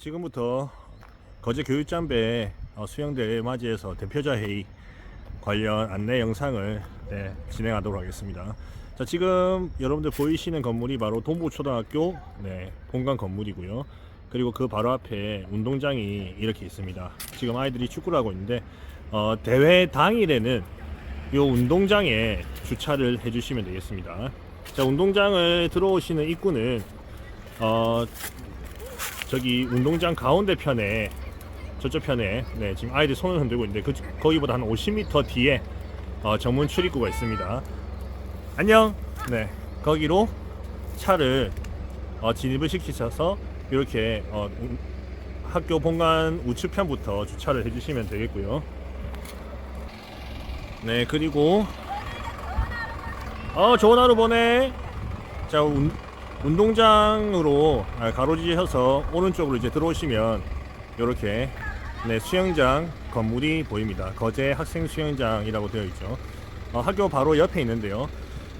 지금부터 거제 교육장배 어, 수영대회 맞이해서 대표자 회의 관련 안내 영상을 네, 진행하도록 하겠습니다. 자, 지금 여러분들 보이시는 건물이 바로 동부초등학교 네, 본관 건물이고요. 그리고 그 바로 앞에 운동장이 이렇게 있습니다. 지금 아이들이 축구를 하고 있는데 어, 대회 당일에는 이 운동장에 주차를 해주시면 되겠습니다. 자, 운동장을 들어오시는 입구는 어, 저기 운동장 가운데 편에 저쪽 편에 네, 지금 아이들 손을 흔들고 있는데 그 거기보다 한 50m 뒤에 어, 정문 출입구가 있습니다. 안녕. 네, 거기로 차를 어, 진입을 시키셔서 이렇게 어, 운- 학교 본관 우측편부터 주차를 해주시면 되겠고요. 네, 그리고 어 좋은 하루 보내. 자, 운, 운동장으로 아, 가로지셔서 오른쪽으로 이제 들어오시면 이렇게 네, 수영장 건물이 보입니다. 거제 학생 수영장이라고 되어 있죠. 어, 학교 바로 옆에 있는데요.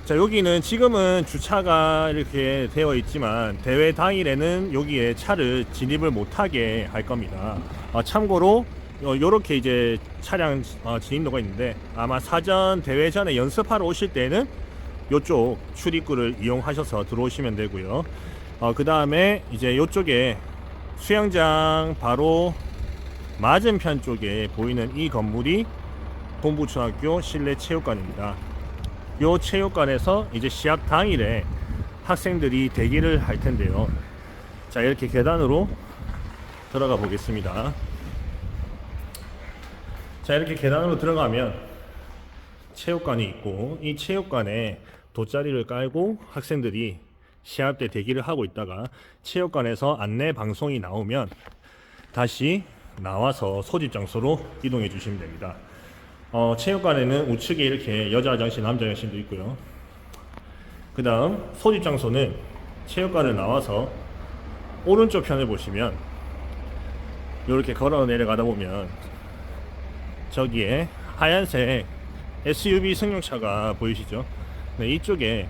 자, 여기는 지금은 주차가 이렇게 되어 있지만 대회 당일에는 여기에 차를 진입을 못하게 할 겁니다. 어, 참고로 이렇게 이제 차량 어, 진입로가 있는데 아마 사전 대회 전에 연습하러 오실 때는 이쪽 출입구를 이용하셔서 들어오시면 되고요. 어, 그 다음에 이제 이쪽에 수영장 바로 맞은편 쪽에 보이는 이 건물이 동부초등학교 실내 체육관입니다. 이 체육관에서 이제 시합 당일에 학생들이 대기를 할 텐데요. 자 이렇게 계단으로 들어가 보겠습니다. 자 이렇게 계단으로 들어가면 체육관이 있고 이 체육관에 돗자리를 깔고 학생들이 시합 때 대기를 하고 있다가 체육관에서 안내 방송이 나오면 다시 나와서 소집 장소로 이동해 주시면 됩니다. 어, 체육관에는 우측에 이렇게 여자 화장실, 남자 화장실도 있고요. 그 다음 소집 장소는 체육관을 나와서 오른쪽 편을 보시면 이렇게 걸어 내려가다 보면 저기에 하얀색 SUV 승용차가 보이시죠? 네, 이쪽에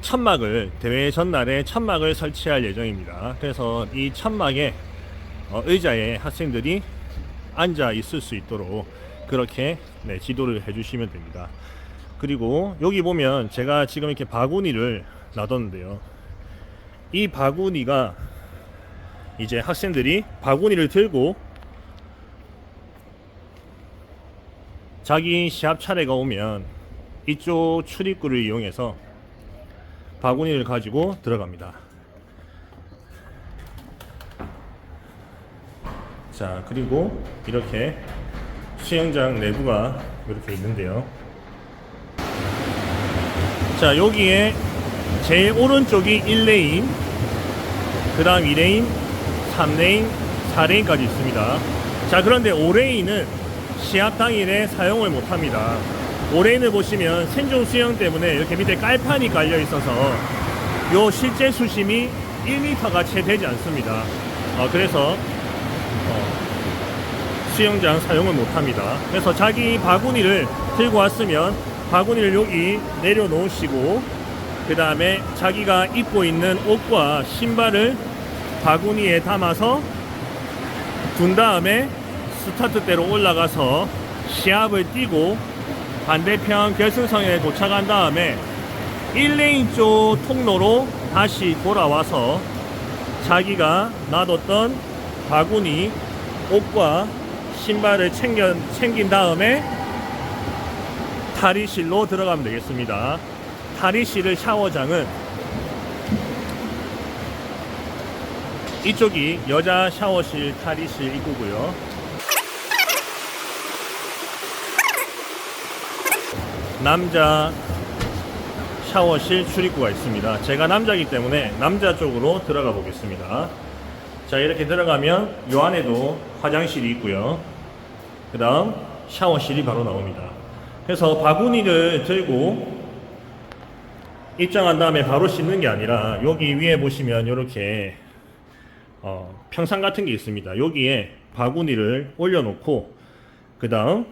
천막을 대회 전날에 천막을 설치할 예정입니다. 그래서 이 천막에 어, 의자에 학생들이 앉아 있을 수 있도록 그렇게 네, 지도를 해주시면 됩니다. 그리고 여기 보면 제가 지금 이렇게 바구니를 놔뒀는데요. 이 바구니가 이제 학생들이 바구니를 들고 자기 시합 차례가 오면 이쪽 출입구를 이용해서 바구니를 가지고 들어갑니다. 자, 그리고 이렇게 수영장 내부가 이렇게 있는데요. 자, 여기에 제일 오른쪽이 1레인, 그 다음 2레인, 3레인, 4레인까지 있습니다. 자, 그런데 5레인은 시합 당일에 사용을 못합니다. 5레인을 보시면 생존 수영 때문에 이렇게 밑에 깔판이 깔려 있어서 요 실제 수심이 1m가 채 되지 않습니다. 어, 그래서 수영장 사용을 못합니다. 그래서 자기 바구니를 들고 왔으면 바구니를 여기 내려놓으시고 그 다음에 자기가 입고 있는 옷과 신발을 바구니에 담아서 둔 다음에 스타트대로 올라가서 시합을 뛰고 반대편 결승선에 도착한 다음에 1레인 쪽 통로로 다시 돌아와서 자기가 놔뒀던 바구니 옷과 신발을 챙겨, 챙긴 다음에 탈의실로 들어가면 되겠습니다. 탈의실을 샤워장은 이쪽이 여자 샤워실 탈의실 입구고요. 남자 샤워실 출입구가 있습니다. 제가 남자이기 때문에 남자 쪽으로 들어가 보겠습니다. 자 이렇게 들어가면 요 안에도 화장실이 있고요. 그 다음 샤워실이 바로 나옵니다. 그래서 바구니를 들고 입장한 다음에 바로 씻는 게 아니라 여기 위에 보시면 이렇게 어, 평상 같은 게 있습니다. 여기에 바구니를 올려놓고 그 다음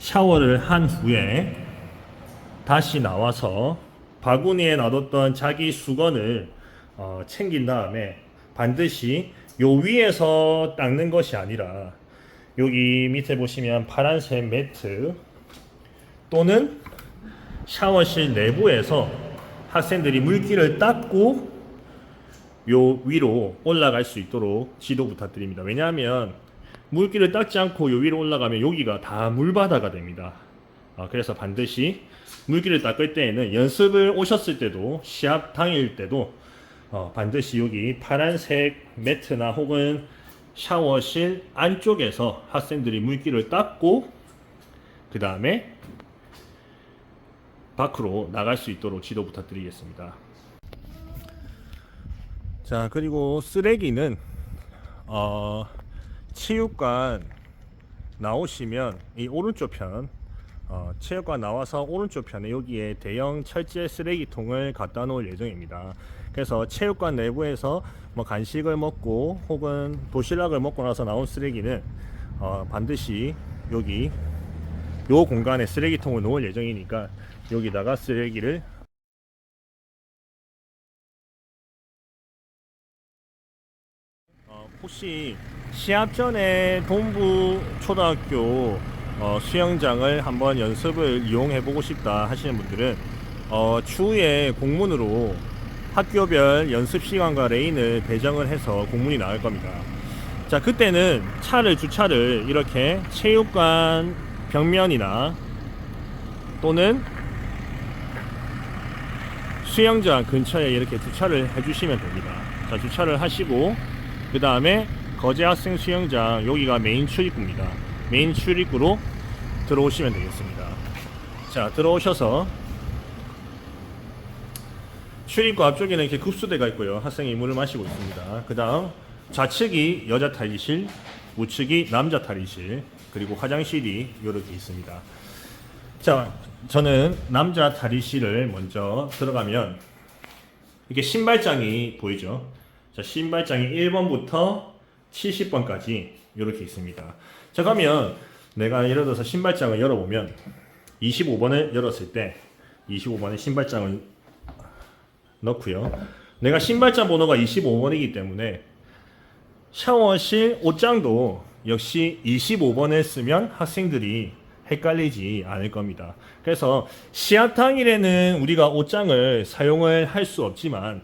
샤워를 한 후에 다시 나와서 바구니에 놔뒀던 자기 수건을 어, 챙긴 다음에 반드시 요 위에서 닦는 것이 아니라 여기 밑에 보시면 파란색 매트 또는 샤워실 내부에서 학생들이 물기를 닦고 요 위로 올라갈 수 있도록 지도 부탁드립니다. 왜냐하면 물기를 닦지 않고 요 위로 올라가면 여기가 다 물바다가 됩니다. 아, 그래서 반드시 물기를 닦을 때에는 연습을 오셨을 때도 시합 당일 때도 어, 반드시 여기 파란색 매트나 혹은 샤워실 안쪽에서 학생들이 물기를 닦고 그 다음에 밖으로 나갈 수 있도록 지도 부탁드리겠습니다. 자 그리고 쓰레기는 어, 체육관 나오시면 이 오른쪽 편 어, 체육관 나와서 오른쪽 편에 여기에 대형 철제 쓰레기통을 갖다 놓을 예정입니다. 그래서 체육관 내부에서 뭐 간식을 먹고 혹은 도시락을 먹고 나서 나온 쓰레기는 어, 반드시 여기 요 공간에 쓰레기통을 놓을 예정이니까 여기다가 쓰레기를 어, 혹시 시합 전에 동부 초등학교 어, 수영장을 한번 연습을 이용해 보고 싶다 하시는 분들은 어, 추후에 공문으로 학교별 연습 시간과 레인을 배정을 해서 공문이 나올 겁니다. 자, 그때는 차를 주차를 이렇게 체육관 벽면이나 또는 수영장 근처에 이렇게 주차를 해주시면 됩니다. 자, 주차를 하시고 그 다음에 거제 학생 수영장 여기가 메인 출입구입니다. 메인 출입구로 들어오시면 되겠습니다. 자, 들어오셔서 출입구 앞쪽에는 이렇게 급수대가 있고요. 학생이 물을 마시고 있습니다. 그 다음 좌측이 여자 탈의실, 우측이 남자 탈의실, 그리고 화장실이 이렇게 있습니다. 자, 저는 남자 탈의실을 먼저 들어가면 이게 신발장이 보이죠? 자, 신발장이 1번부터 70번까지 이렇게 있습니다. 자, 그러면 내가 예를 들어서 신발장을 열어보면 25번을 열었을 때 25번에 신발장을 넣고요. 내가 신발장 번호가 25번이기 때문에 샤워실 옷장도 역시 25번을 쓰면 학생들이 헷갈리지 않을 겁니다. 그래서 시합 당일에는 우리가 옷장을 사용을 할 수 없지만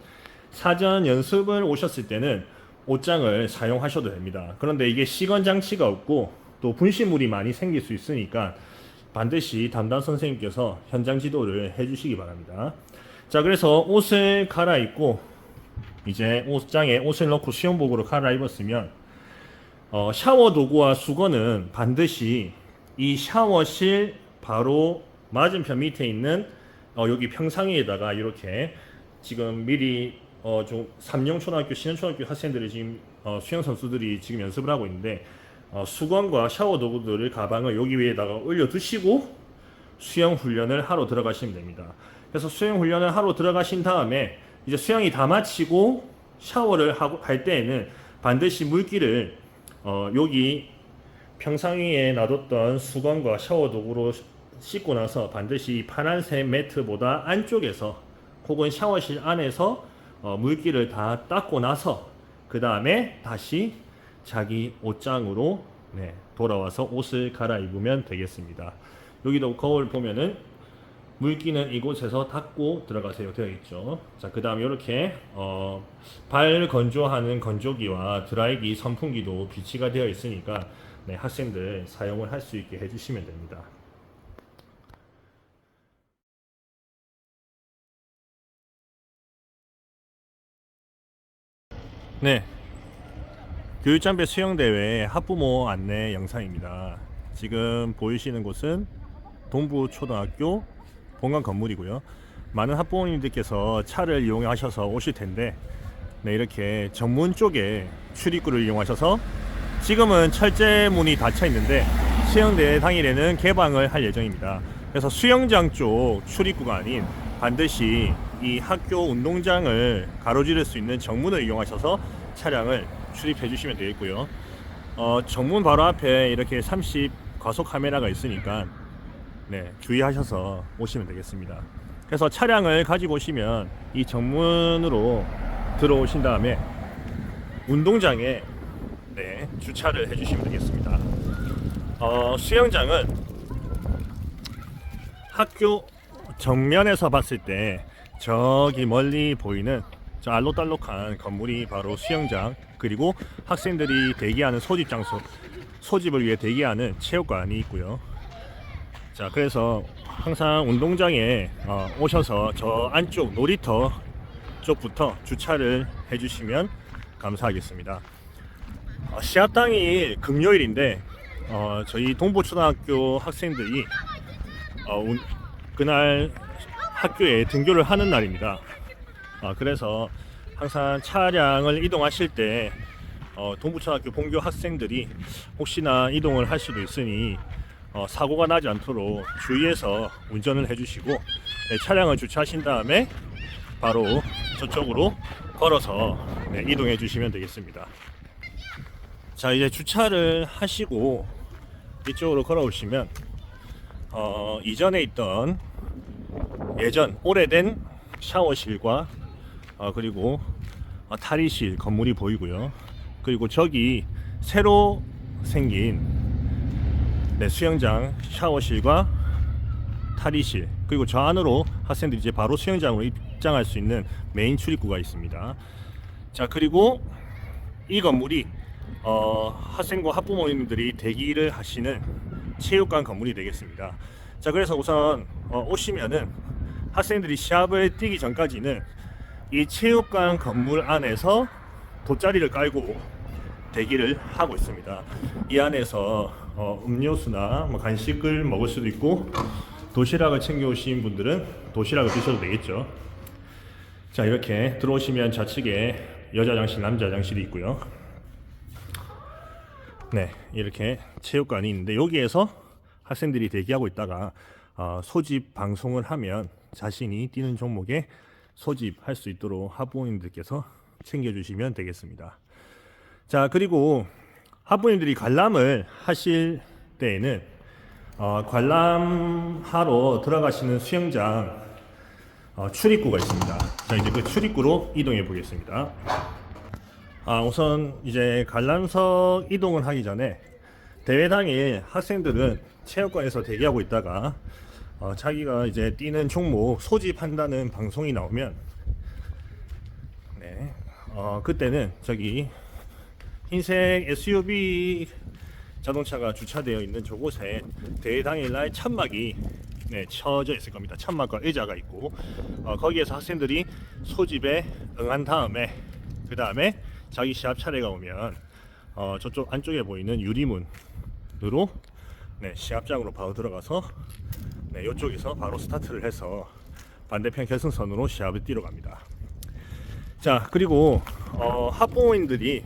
사전 연습을 오셨을 때는 옷장을 사용하셔도 됩니다. 그런데 이게 시건 장치가 없고 또 분실물이 많이 생길 수 있으니까 반드시 담당 선생님께서 현장 지도를 해주시기 바랍니다. 자, 그래서 옷을 갈아입고 이제 옷장에 옷을 넣고 수영복으로 갈아입었으면 어, 샤워 도구와 수건은 반드시 이 샤워실 바로 맞은편 밑에 있는 어, 여기 평상위에다가 이렇게 지금 미리 어, 좀 삼령 초등학교, 신현 초등학교 학생들이 지금 어, 수영 선수들이 지금 연습을 하고 있는데 어, 수건과 샤워 도구들을 가방을 여기 위에다가 올려 두시고 수영 훈련을 하러 들어가시면 됩니다. 그래서 수영 훈련을 하러 들어가신 다음에 이제 수영이 다 마치고 샤워를 하고 할 때에는 반드시 물기를 어, 여기 평상 위에 놔뒀던 수건과 샤워 도구로 씻고 나서 반드시 이 파란색 매트보다 안쪽에서 혹은 샤워실 안에서 어, 물기를 다 닦고 나서 그 다음에 다시 자기 옷장으로 네, 돌아와서 옷을 갈아입으면 되겠습니다. 여기도 거울 보면은 물기는 이곳에서 닦고 들어가세요 되어 있죠. 자, 그 다음 이렇게 어, 발 건조하는 건조기와 드라이기 선풍기도 비치가 되어 있으니까 네, 학생들 사용을 할 수 있게 해주시면 됩니다. 네, 교육장배 수영대회 학부모 안내 영상입니다. 지금 보이시는 곳은 동부초등학교 본관 건물이고요. 많은 학부모님들께서 차를 이용하셔서 오실 텐데 네, 이렇게 정문 쪽에 출입구를 이용하셔서 지금은 철제 문이 닫혀 있는데 수영대회 당일에는 개방을 할 예정입니다. 그래서 수영장 쪽 출입구가 아닌 반드시 이 학교 운동장을 가로지를 수 있는 정문을 이용하셔서 차량을 출입해 주시면 되겠고요. 어, 정문 바로 앞에 이렇게 30 과속 카메라가 있으니까 네, 주의하셔서 오시면 되겠습니다. 그래서 차량을 가지고 오시면 이 정문으로 들어오신 다음에 운동장에 네, 주차를 해주시면 되겠습니다. 어, 수영장은 학교 정면에서 봤을 때 저기 멀리 보이는 저 알록달록한 건물이 바로 수영장 그리고 학생들이 대기하는 소집 장소 소집을 위해 대기하는 체육관이 있고요. 자 그래서 항상 운동장에 어, 오셔서 저 안쪽 놀이터 쪽부터 주차를 해주시면 감사하겠습니다. 어, 시합 당일 금요일인데 어, 저희 동부초등학교 학생들이 어, 운- 그날 학교에 등교를 하는 날입니다. 어, 그래서 항상 차량을 이동하실 때 어, 동부초등학교 본교 학생들이 혹시나 이동을 할 수도 있으니 어, 사고가 나지 않도록 주의해서 운전을 해주시고 네, 차량을 주차하신 다음에 바로 저쪽으로 걸어서 네, 이동해 주시면 되겠습니다. 자 이제 주차를 하시고 이쪽으로 걸어오시면 어, 이전에 있던 예전 오래된 샤워실과 어, 그리고 어, 탈의실 건물이 보이고요. 그리고 저기 새로 생긴 네, 수영장 샤워실과 탈의실 그리고 저 안으로 학생들이 이제 바로 수영장으로 입장할 수 있는 메인 출입구가 있습니다. 자 그리고 이 건물이 어, 학생과 학부모님들이 대기를 하시는 체육관 건물이 되겠습니다. 자 그래서 우선 어, 오시면은 학생들이 시합을 뛰기 전까지는 이 체육관 건물 안에서 돗자리를 깔고 대기를 하고 있습니다. 이 안에서 어, 음료수나 뭐 간식을 먹을 수도 있고 도시락을 챙겨 오신 분들은 도시락을 드셔도 되겠죠. 자 이렇게 들어오시면 좌측에 여자 장실, 남자 장실이 있고요. 네 이렇게 체육관이 있는데 여기에서 학생들이 대기하고 있다가 어, 소집 방송을 하면 자신이 뛰는 종목에 소집할 수 있도록 학부모님들께서 챙겨주시면 되겠습니다. 자 그리고 학부모님들이 관람을 하실 때에는 어, 관람하러 들어가시는 수영장 어, 출입구가 있습니다. 자 이제 그 출입구로 이동해 보겠습니다. 아 우선 이제 관람석 이동을 하기 전에 대회 당일 학생들은 체육관에서 대기하고 있다가 어, 자기가 이제 뛰는 종목 소집한다는 방송이 나오면 네, 어, 그때는 저기 흰색 SUV 자동차가 주차되어 있는 저곳에 대회 당일날 천막이 네, 쳐져 있을 겁니다. 천막과 의자가 있고 어, 거기에서 학생들이 소집에 응한 다음에 그 다음에 자기 시합 차례가 오면 어, 저쪽 안쪽에 보이는 유리문으로 네, 시합장으로 바로 들어가서 네, 이쪽에서 바로 스타트를 해서 반대편 결승선으로 시합을 뛰러 갑니다. 자 그리고 어, 학부모님들이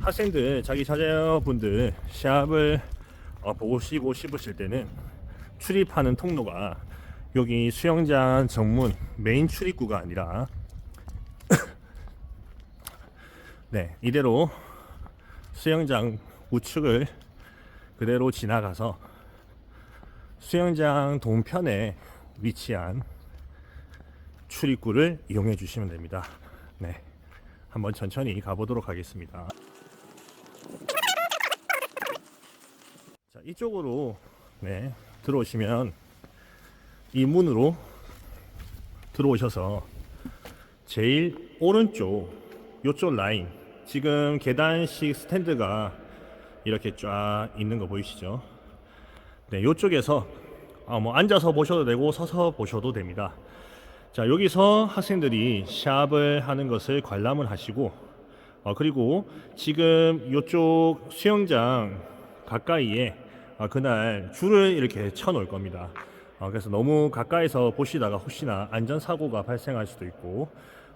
학생들 자기 자녀분들 시합을 어, 보시고 싶으실 때는 출입하는 통로가 여기 수영장 정문 메인 출입구가 아니라 네 이대로 수영장 우측을 그대로 지나가서 수영장 동편에 위치한 출입구를 이용해 주시면 됩니다. 네. 한번 천천히 가보도록 하겠습니다. 자, 이쪽으로 네, 들어오시면 이 문으로 들어오셔서 제일 오른쪽 요쪽 라인 지금 계단식 스탠드가 이렇게 쫙 있는 거 보이시죠? 네, 요쪽에서 아, 뭐 앉아서 보셔도 되고 서서 보셔도 됩니다. 자, 여기서 학생들이 시합을 하는 것을 관람을 하시고 어, 그리고 지금 요쪽 수영장 가까이에 아, 그날 줄을 이렇게 쳐 놓을 겁니다. 어, 그래서 너무 가까이서 보시다가 혹시나 안전 사고가 발생할 수도 있고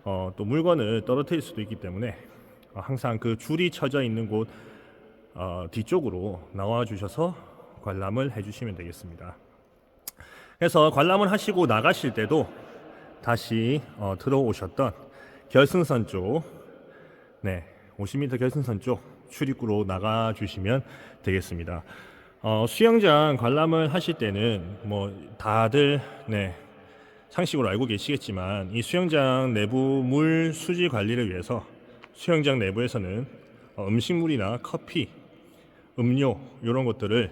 어, 또 물건을 떨어뜨릴 수도 있기 때문에 어, 항상 그 줄이 쳐져 있는 곳 어, 뒤쪽으로 나와 주셔서 관람을 해주시면 되겠습니다. 그래서 관람을 하시고 나가실 때도 다시 어, 들어오셨던 결승선 쪽, 네, 50m 결승선 쪽 출입구로 나가 주시면 되겠습니다. 어, 수영장 관람을 하실 때는 뭐 다들 네, 상식으로 알고 계시겠지만 이 수영장 내부 물 수질 관리를 위해서 수영장 내부에서는 어, 음식물이나 커피, 음료 이런 것들을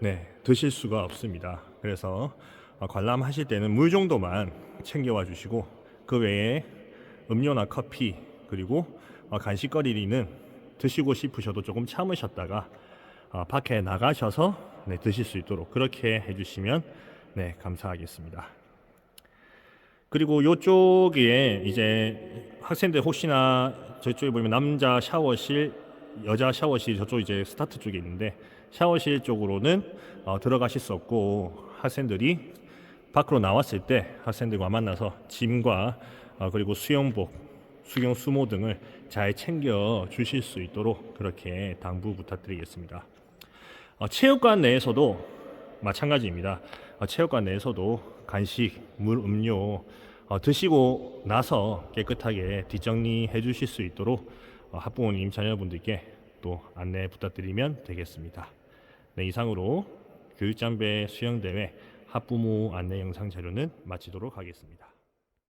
네, 드실 수가 없습니다. 그래서 어, 관람하실 때는 물 정도만 챙겨와 주시고 그 외에 음료나 커피 그리고 어, 간식거리는 드시고 싶으셔도 조금 참으셨다가 어, 밖에 나가셔서 네, 드실 수 있도록 그렇게 해주시면 네, 감사하겠습니다. 그리고 요쪽에 이제 학생들 혹시나 저쪽에 보면 남자 샤워실, 여자 샤워실 저쪽 이제 스타트 쪽에 있는데 샤워실 쪽으로는 어, 들어가실 수 없고 학생들이 밖으로 나왔을 때 학생들과 만나서 짐과 어, 그리고 수영복, 수경 수모 등을 잘 챙겨 주실 수 있도록 그렇게 당부 부탁드리겠습니다. 어, 체육관 내에서도 마찬가지입니다. 어, 체육관 내에서도 간식, 물, 음료 어, 드시고 나서 깨끗하게 뒷정리해 주실 수 있도록 어, 학부모님 자녀분들께 또 안내 부탁드리면 되겠습니다. 네, 이상으로 교육장배 수영대회 학부모 안내 영상 자료는 마치도록 하겠습니다.